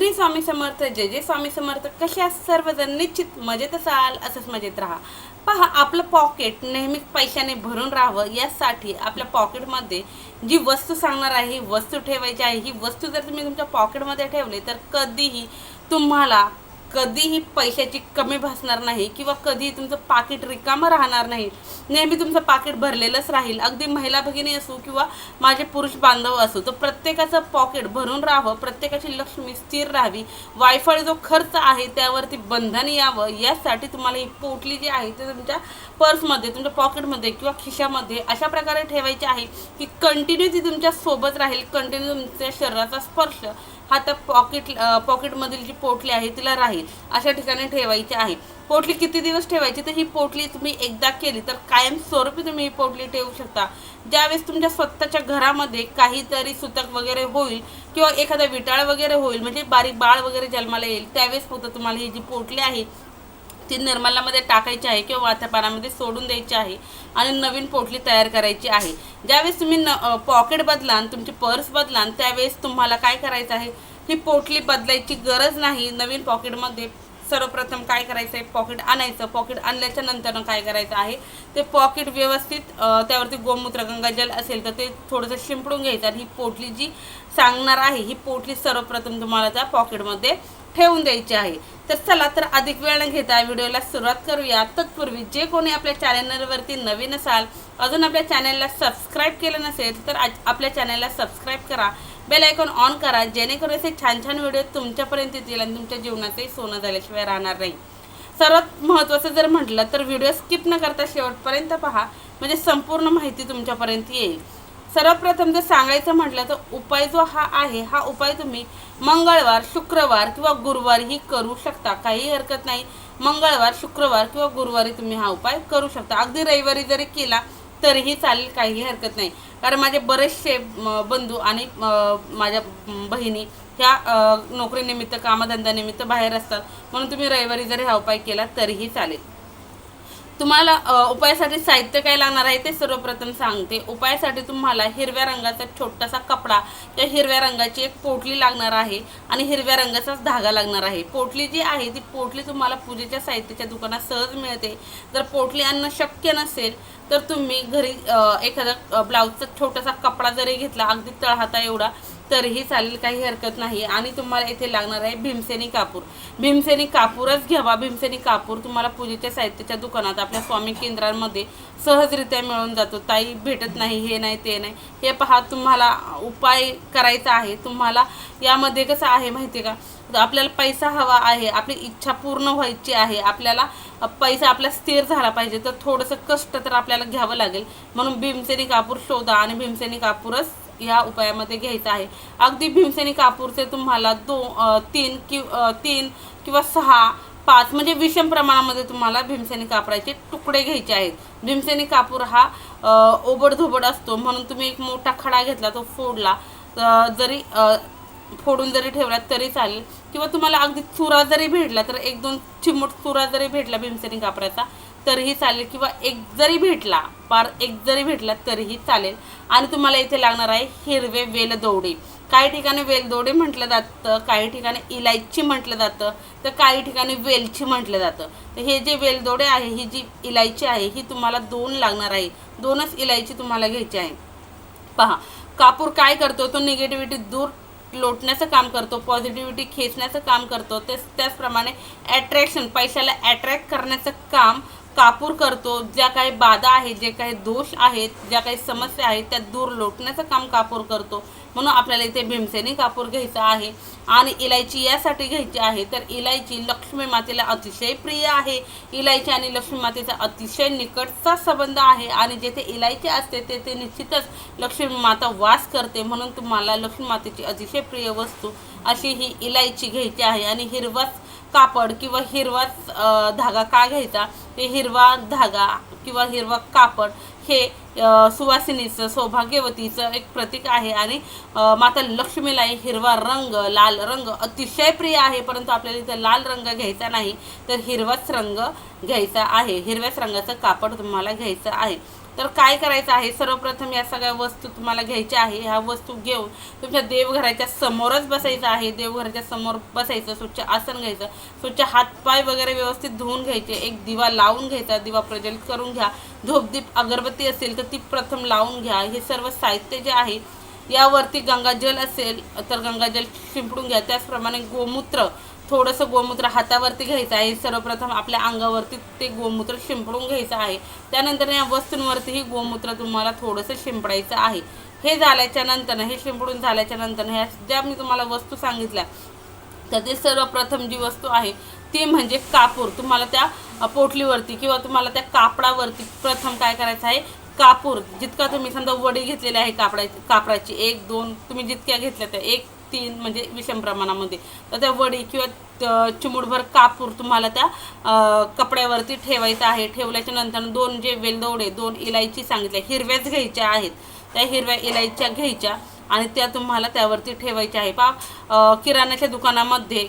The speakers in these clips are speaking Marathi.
श्री स्वामी समर्थ जय जय स्वामी समर्थ. कशा सर्वजण निश्चित मजेत असाल असंच मजेत राहा. पहा आपलं पॉकेट नेहमीच पैशाने भरून राहावं यासाठी आपल्या पॉकेटमध्ये जी वस्तू सांगणार आहे ही वस्तू ठेवायची आहे. ही वस्तू जर तुम्ही तुमच्या पॉकेटमध्ये ठेवली तर कधीही तुम्हाला कधीही पैशाची कमी भासणार नाही किंवा कधीही तुमचं पाकिट रिकामं राहणार नाही. नेहमी तुमचं पाकिट भरलेलंच राहील. अगदी महिला भगिनी असो किंवा माझे पुरुष बांधव असो तर प्रत्येकाचं पॉकेट भरून राहावं प्रत्येकाची लक्ष्मी स्थिर राहावी. वायफळ जो खर्च आहे त्यावरती बंधन यावं. यासाठी तुम्हाला ही पोटली जी आहे ती तुमच्या पर्समध्ये तुमच्या पॉकेटमध्ये किंवा खिशामध्ये अशा प्रकारे ठेवायची आहे की कंटिन्यू ती तुमच्यासोबत राहील कंटिन्यू तुमच्या शरीराचा स्पर्श. हा त्या पॉकेट पॉकेटमधील जी पोटली आहे तिला राहील. अशा ठिकाणी ठेवायची आहे. पोटली किती दिवस ठेवायची? तर ही पोटली तुम्ही एकदा केली तर कायमस्वरूपी तुम्ही ही पोटली ठेवू शकता. ज्यावेळेस तुमच्या स्वतःच्या घरामध्ये काहीतरी सुतक वगैरे होईल किंवा एखादा विटाळ वगैरे होईल म्हणजे बारीक बाळ वगैरे जन्माला येईल त्यावेळेस फक्त तुम्हाला ही जी पोटली आहे ती निर्मलामध्ये टाकायची आहे किंवा वाथ्या सोडून द्यायची आहे आणि नवीन पोटली तयार करायची आहे. ज्यावेळेस तुम्ही न पॉकेट बदलान तुमची पर्स बदलान त्यावेळेस तुम्हाला काय करायचं आहे? ही पोटली बदलायची गरज नाही. नवीन पॉकेटमध्ये सर्वप्रथम काय करायचं आहे? पॉकेट आणायचं. पॉकेट आणल्याच्या नंतर काय करायचं आहे? ते पॉकेट व्यवस्थित त्यावरती गोमूत्र गंगाजल असेल तर ते थोडंसं शिंपडून घ्यायचं आणि ही पोटली जी सांगणार आहे ही पोटली सर्वप्रथम तुम्हाला त्या पॉकेटमध्ये ठेवून द्यायची आहे. तर चला तर अधिक वेळ न घेता व्हिडिओला सुरुवात करूया. तत्पूर्वी जे कोणी आपल्या चॅनलवरती नवीन असाल अजून आपल्या चॅनलला सबस्क्राईब केलं नसेल तर आज आपल्या चॅनलला सबस्क्राईब करा. बेल आयकॉन ऑन करा जेणेकरून असे छान छान व्हिडिओ तुमच्यापर्यंत येतील आणि तुमच्या जीवनातही सोनं झाल्याशिवाय राहणार नाही. सर्वात महत्त्वाचं जर म्हटलं तर व्हिडिओ स्किप न करता शेवटपर्यंत पहा म्हणजे संपूर्ण माहिती तुमच्यापर्यंत येईल. सर्वप्रथम जर सांगायचं म्हटलं तर उपाय जो हा आहे हा उपाय तुम्ही मंगळवार शुक्रवार किंवा गुरुवारही करू शकता. काही हरकत नाही. मंगळवार शुक्रवार किंवा गुरुवारी तुम्ही हा उपाय करू शकता. अगदी रविवारी जरी केला तरीही चालेल काही हरकत नाही. कारण माझे बरेचसे बंधू आणि माझ्या बहिणी ह्या नोकरीनिमित्त कामधंद्यानिमित्त बाहेर असतात. म्हणून तुम्ही रविवारी जरी हा उपाय केला तरीही चालेल. तुम्हाला उपायासाठी साहित्य काय लागणार आहे ते सर्वप्रथम सांगते. उपायासाठी तुम्हाला हिरव्या रंगाचा छोटासा कपडा त्या हिरव्या रंगाची एक पोटली लागणार आहे आणि हिरव्या रंगाचाच धागा लागणार आहे. पोटली जी आहे ती पोटली तुम्हाला पूजेच्या साहित्याच्या दुकानात सहज मिळते. जर पोटली आणणं शक्य नसेल तर तुम्ही घरी एखादा ब्लाऊजचा छोटासा कपडा जरी घेतला अगदी तळहाता एवढा तरीही चालेल काही हरकत नाही. आणि तुम्हाला इथे लागणार आहे भीमसेनी कापूर. भीमसेनी कापूरच घ्यावा. भीमसेनी कापूर तुम्हाला पूजेच्या साहित्याच्या दुकानात आपल्या स्वामी केंद्रांमध्ये सहजरित्या मिळून जातो. ताई भेटत नाही हे नाही ते नाही. हे पहा तुम्हाला उपाय करायचा आहे. तुम्हाला यामध्ये कसं आहे माहिती आहे का? आपल्याला पैसा हवा आहे. आपली इच्छा पूर्ण व्हायची आहे. आपल्याला पैसा आपला स्थिर झाला पाहिजे. तर थोडंसं कष्ट तर आपल्याला घ्यावं लागेल. म्हणून भीमसेनी कापूर शोधा आणि भीमसेनी कापूरच या उपायामध्ये घ्यायचं आहे. अगदी भीमसेनी कापूरचे तुम्हाला दो तीन कि तीन किंवा सहा पाच म्हणजे विषम प्रमाणामध्ये तुम्हाला भीमसेनी कापराचे तुकडे घ्यायचे आहेत. भीमसेनी कापूर हा ओबडधोबड असतो. म्हणून तुम्ही एक मोठा खडा घेतला तो फोडला. जरी फोडून जरी ठेवला तरी चालेल. किंवा तुम्हाला अगदी चुरा जरी भेटला तर एक दोन चिमूट चुरा जरी भेटला भीमसेनी कापडाचा तरीही चालेल किंवा एक जरी भेटला पार एक जरी भेटला तरीही चालेल. आणि तुम्हाला इथे लागणार आहे हिरवे वेलदोडे काही ठिकाणी वेलदोडे म्हटलं जातं काही ठिकाणी इलायची म्हटलं जातं तर काही ठिकाणी वेलची म्हटलं जातं. तर हे जे वेलदोडे आहे ही जी इलायची आहे ही तुम्हाला दोन लागणार आहे. दोनच इलायची तुम्हाला घ्यायची आहे. पहा कापूर काय करतो? तो निगेटिव्हिटी दूर लोटण्याचं काम करतो पॉझिटिव्हिटी खेचण्याचं काम करतो. तेच त्याचप्रमाणे ॲट्रॅक्शन पैशाला ॲट्रॅक्ट करण्याचं काम कापूर करतो ज्या काही बाधा आहेत जे काही दोष आहेत ज्या काही समस्या आहेत त्या दूर लोटण्याचं काम कापूर करतो. म्हणून आपल्याला इथे भीमसेनी कापूर घ्यायचा आहे आणि इलायची यासाठी घ्यायची आहे. तर इलायची लक्ष्मी मातेला अतिशय प्रिय आहे. इलायची आणि लक्ष्मी मातेचा अतिशय निकटचा संबंध आहे आणि जेथे इलायची असते तेथे निश्चितच लक्ष्मी माता वास करते. म्हणून तुम्हाला लक्ष्मी मातेची अतिशय प्रिय वस्तू अशी ही इलायची घ्यायची आहे आणि हिरवाच कापड किंवा हिरवाच धागा का घ्यायचा? ते हिरवा धागा किंवा हिरवा कापड हे सुवासिनीचं सौभाग्यवतीचं एक प्रतीक आहे. आणि माता लक्ष्मीलाही हिरवा रंग लाल रंग अतिशय प्रिय आहे. परंतु आपल्याला इथं लाल रंग घ्यायचा नाही तर हिरवाच रंग घ्यायचा आहे. हिरव्याच रंगाचं कापड तुम्हाला घ्यायचं आहे. तर काय करायचं आहे? सर्वप्रथम या सगळ्या वस्तू तुम्हाला घ्यायच्या आहे. ह्या वस्तू घेऊन तुमच्या देवघराच्या समोरच बसायचं आहे. देवघराच्या समोर बसायचं स्वच्छ आसन घ्यायचं स्वच्छ हातपाय वगैरे व्यवस्थित धुवून घ्यायचे एक दिवा लावून घ्यायचा दिवा प्रज्वलित करून घ्या. धूपदीप अगरबत्ती असेल तर ती प्रथम लावून घ्या. हे सर्व साहित्य जे आहे यावरती गंगाजल असेल तर गंगाजल शिंपडून घ्या. त्याचप्रमाणे गोमूत्र थोडंसं गोमूत्र हातावरती घ्यायचं आहे. सर्वप्रथम आपल्या अंगावरती ते गोमूत्र शिंपडून घ्यायचं आहे. त्यानंतर या वस्तूंवरतीही गोमूत्र तुम्हाला थोडंसं शिंपडायचं आहे. हे झाल्याच्यानंतर हे शिंपडून झाल्याच्यानंतर ह्या ज्या मी तुम्हाला वस्तू सांगितल्या तर ते सर्वप्रथम जी वस्तू आहे ती म्हणजे कापूर. तुम्हाला त्या पोटलीवरती किंवा तुम्हाला त्या कापडावरती प्रथम काय करायचं आहे? कापूर. जितका तुम्ही समजा वडी घेतलेली आहे कापडाची कापडाची एक दोन तुम्ही जितक्या घेतल्या त्या एक तीन म्हणजे विषम प्रमाणामध्ये. तर त्या वडी किंवा चिमुडभर कापूर तुम्हाला त्या कपड्यावरती ठेवायचं आहे. ठेवल्याच्या नंतर दोन जे वेलदोडे दोन इलायची सांगितल्या हिरव्याच घ्यायच्या आहेत. त्या हिरव्या इलायच्या घ्यायच्या आणि त्या तुम्हाला त्यावरती ठेवायच्या आहे. पा किराण्याच्या किराणाच्या दुकानामध्ये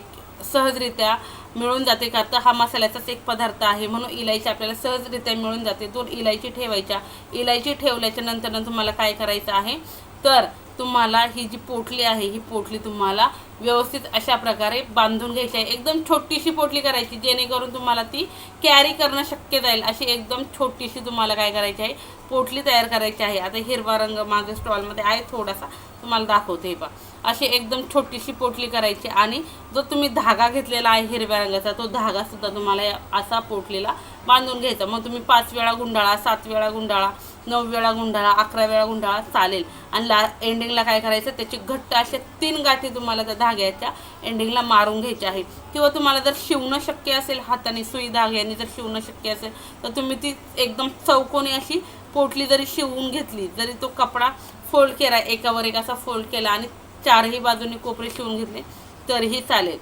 सहजरित्या मिळून जाते का? तर हा मसाल्याचाच एक पदार्थ आहे. म्हणून इलायची आपल्याला सहजरित्या मिळून जाते. दोन इलायची ठेवायच्या. इलायची ठेवल्याच्या नंतर तुम्हाला काय करायचं आहे? तर तुम्हाला ही जी पोटली आहे ही पोटली तुम्हाला व्यवस्थित अशा प्रकारे बांधून घ्यायची आहे. एकदम छोटीशी पोटली करायची जेणेकरून तुम्हाला ती कॅरी करणं शक्य जाईल. अशी एकदम छोटीशी तुम्हाला काय करायची आहे? पोटली तयार करायची आहे. आता हिरवा रंग माझ्या स्टॉलमध्ये आहे थोडासा तुम्हाला दाखवते हे पहा. अशी एकदम छोटीशी पोटली करायची आणि जो तुम्ही धागा घेतलेला आहे हिरव्या रंगाचा तो धागासुद्धा तुम्हाला या- असा पोटलीला बांधून घ्यायचं. मग तुम्ही पाच वेळा गुंडाळा सात वेळा गुंडाळा नऊ वेळा गुंडाळा अकरा वेळा गुंडाळा चालेल. आणि ला एंडिंगला काय करायचं? त्याची घट्ट अशा तीन गाठी तुम्हाला त्या धाग्याच्या एंडिंगला मारून घ्यायच्या आहे किंवा तुम्हाला जर शिवणं शक्य असेल हाताने सुई धाग्याने जर शिवणं शक्य असेल तर तुम्ही ती एकदम चौकोनी अशी पोटली जरी शिवून घेतली जरी तो कपडा फोल्ड केला एकावर एक असा फोल्ड केला आणि चारही बाजूने कोपरे शिवून घेतले तरीही चालेल.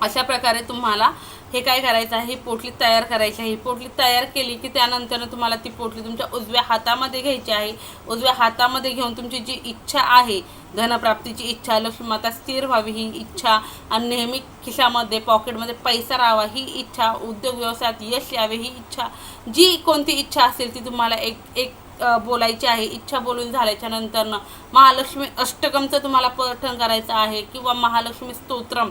अशा प्रकारे तुम्हाला हे काय करायचं आहे? ही पोटली तयार करायची आहे. ही पोटली तयार केली की त्यानंतर तुम्हाला ती पोटली तुमच्या उजव्या हातामध्ये घ्यायची आहे. उजव्या हातामध्ये घेऊन तुमची जी इच्छा आहे धनप्राप्तीची इच्छा लक्ष्मी माता स्थिर व्हावी ही इच्छा आणि नेहमी खिशामध्ये पॉकेटमध्ये पैसा राहावा ही इच्छा उद्योग व्यवसायात यश यावे ही इच्छा. जी कोणती इच्छा असेल ती तुम्हाला एक एक बोलायची आहे. इच्छा बोलून झाल्याच्या नंतरनं महालक्ष्मी अष्टकमचं तुम्हाला पठण करायचं आहे किंवा महालक्ष्मी स्तोत्रम.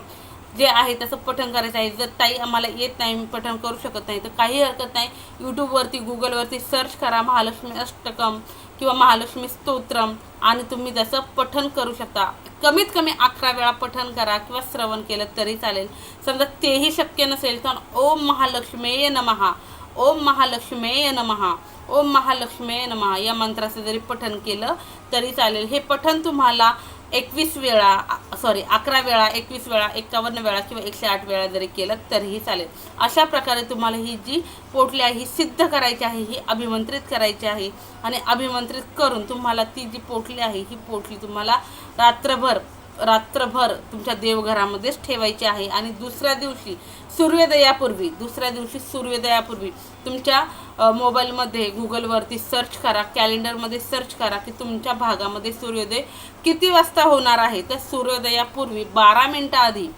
जे आहे त्याचं पठण करायचं आहे. जर ताई आम्हाला येत नाही मी पठण करू शकत नाही तर काही हरकत नाही. यूट्यूबवरती गुगलवरती सर्च करा महालक्ष्मी अष्टकम किंवा महालक्ष्मी स्तोत्रम आणि तुम्ही त्याचं पठण करू शकता. कमीत कमी अकरा वेळा पठण करा किंवा श्रवण केलं तरी चालेल. समजा तेही शक्य नसेल तर ओम महालक्ष्मेय नमहा ओम महालक्ष्मेय नमहा ओम महालक्ष्मेय नमहा या मंत्राचं जरी पठण केलं तरी चालेल. हे पठण तुम्हाला एकवीस वेळा सॉरी अकरा वेळा एकवीस वेळा एकावन्न वेळा किंवा एकशे आठ वेळा जरी केलं तरीही चालेल. अशा प्रकारे तुम्हाला ही जी पोटली आहे ही सिद्ध करायची आहे ही अभिमंत्रित करायची आहे आणि अभिमंत्रित करून तुम्हाला ती जी पोटली आहे ही पोटली तुम्हाला रात्रभर रात्रभर तुमच्या देवघरामध्येच ठेवायची आहे आणि दुसऱ्या दिवशी सूर्योदयापूर्वी दुसऱ्या दिवशी सूर्योदयापूर्वी तुमच्या मोबाईलमध्ये गुगलवरती सर्च करा कॅलेंडरमध्ये सर्च करा की तुमच्या भागामध्ये सूर्योदय किती वाजता होणार आहे? तर सूर्योदयापूर्वी बारा मिनटं आधी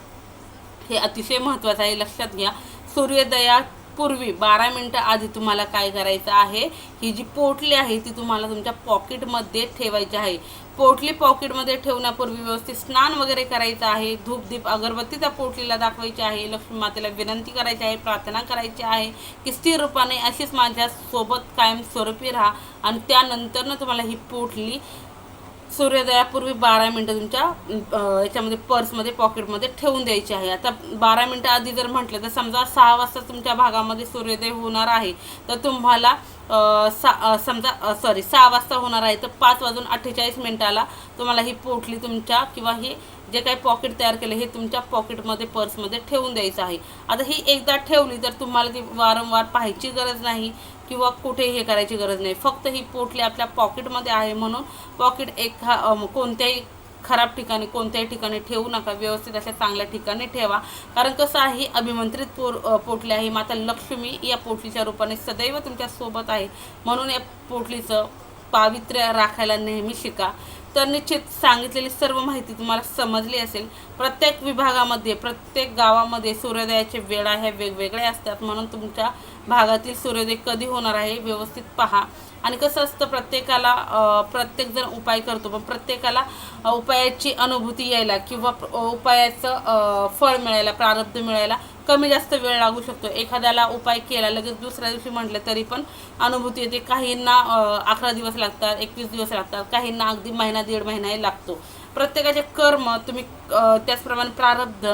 हे अतिशय महत्त्वाचं आहे. लक्षात घ्या सूर्योदयापूर्वी बारा मिनटं आधी तुम्हाला काय करायचं आहे? ही जी पोटली आहे ती तुम्हाला तुमच्या पॉकेटमध्ये ठेवायची आहे. पोटली पॉकेटमध्ये ठेवण्यापूर्वी व्यवस्थित स्नान वगैरे करायचं आहे. धूपधीप अगरबत्ती त्या पोटलीला दाखवायची आहे. लक्ष्मी मातेला विनंती करायची आहे प्रार्थना करायची आहे की स्थिर रूपाने अशीच माझ्या सोबत कायम स्वरूपी राहा. आणि त्यानंतरनं तुम्हाला ही पोटली सूर्योदयापूर्वी बारा मिनटं तुमच्या याच्यामध्ये पर्समध्ये पॉकेटमध्ये ठेवून द्यायची आहे. आता बारा मिनटं आधी जर म्हटलं तर समजा सहा वाजता तुमच्या भागामध्ये सूर्योदय होणार आहे तर तुम्हाला सा समजा सॉरी सहा वाजता होणार आहे तर पाच वाजून अठ्ठेचाळीस मिनटाला तुम्हाला ही पोटली तुमच्या किंवा हे जे काही पॉकेट तयार केले हे तुमच्या पॉकेटमध्ये पर्समध्ये ठेवून द्यायचं आहे. आता ही एकदा ठेवली तर तुम्हाला ती वारंवार पाहायची गरज नाही. किंवा कुठे हे करायची गरज नाही. फक्त ही पोटली आपल्या पॉकेटमध्ये आहे म्हणून पॉकेट एक कोणत्याही खराब ठिकाणी कोणत्याही ठिकाणी ठेवू नका. व्यवस्थित अशा चांगल्या ठिकाणी ठेवा. कारण कसं आहे अभिमंत्रित पोर पोटली आहे. माता लक्ष्मी या पोटलीच्या रूपाने सदैव तुमच्यासोबत आहे. म्हणून या पोटलीचं पावित्र्य राखायला नेहमी शिका. तर निश्चित सांगितलेली सर्व माहिती तुम्हाला समजली असेल. प्रत्येक विभागामध्ये प्रत्येक गावामध्ये सूर्योदयाचे वेळा ह्या वेगवेगळ्या असतात. म्हणून तुमच्या भागातील सूर्योदय कधी होणार आहे व्यवस्थित पहा. आणि कसं असतं प्रत्येकाला प्रत्येकजण उपाय करतो. पण प्रत्येकाला उपायाची अनुभूती यायला किंवा उपायाचं फळ मिळायला प्रारब्ध मिळायला कमी जास्त वेळ लागू शकतो. एखाद्याला उपाय केला लगेच दुसऱ्या दिवशी म्हटलं तरी पण अनुभूती येते. काहींना अकरा दिवस लागतात एकवीस दिवस लागतात. काहींना अगदी महिना दीड महिनाही लागतो. प्रत्येकाचे कर्म तुम्ही त्याचप्रमाणे प्रारब्ध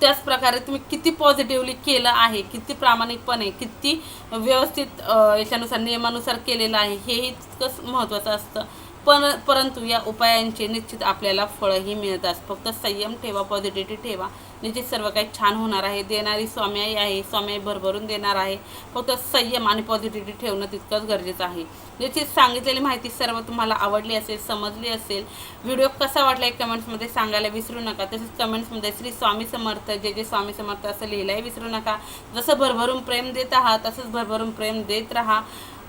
त्याच प्रकारे तुम्ही किती पॉझिटिव्हली केलं आहे किती प्रामाणिकपणे किती व्यवस्थित याच्यानुसार नियमानुसार केलेलं आहे हेही तितकंच महत्त्वाचं असतं. पण परंतु या उपायांचे निश्चित आपल्याला फळंही मिळतात फक्त संयम ठेवा पॉझिटिव्हिटी ठेवा. निश्चित सर्व काही छान होणार आहे. देणारी स्वामीई आहे स्वामी भरभरून देणार आहे. फक्त संयम आणि पॉझिटिव्हिटी ठेवणं तितकंच गरजेचं आहे. निश्चित सांगितलेली माहिती सर्व तुम्हाला आवडली असेल समजली असेल व्हिडिओ कसा वाटला आहे कमेंट्समध्ये सांगायला विसरू नका. तसेच कमेंट्समध्ये श्री स्वामी समर्थ जे जे स्वामी समर्थ असं लिहिलंही विसरू नका. जसं भरभरून प्रेम देत आहात तसंच भरभरून प्रेम देत राहा.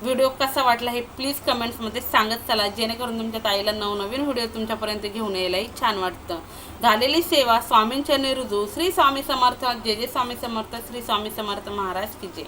व्हिडिओ कसा वाटला हे प्लीज कमेंट्समध्ये सांगत चला. जेणेकरून तुमच्या ताईला नवनवीन व्हिडिओ तुमच्यापर्यंत घेऊन यायलाही छान वाटतं. झालेली सेवा स्वामींच्या निरुजू श्री स्वामी समर्थ जे जे स्वामी समर्थ श्री स्वामी समर्थ महाराज की जय.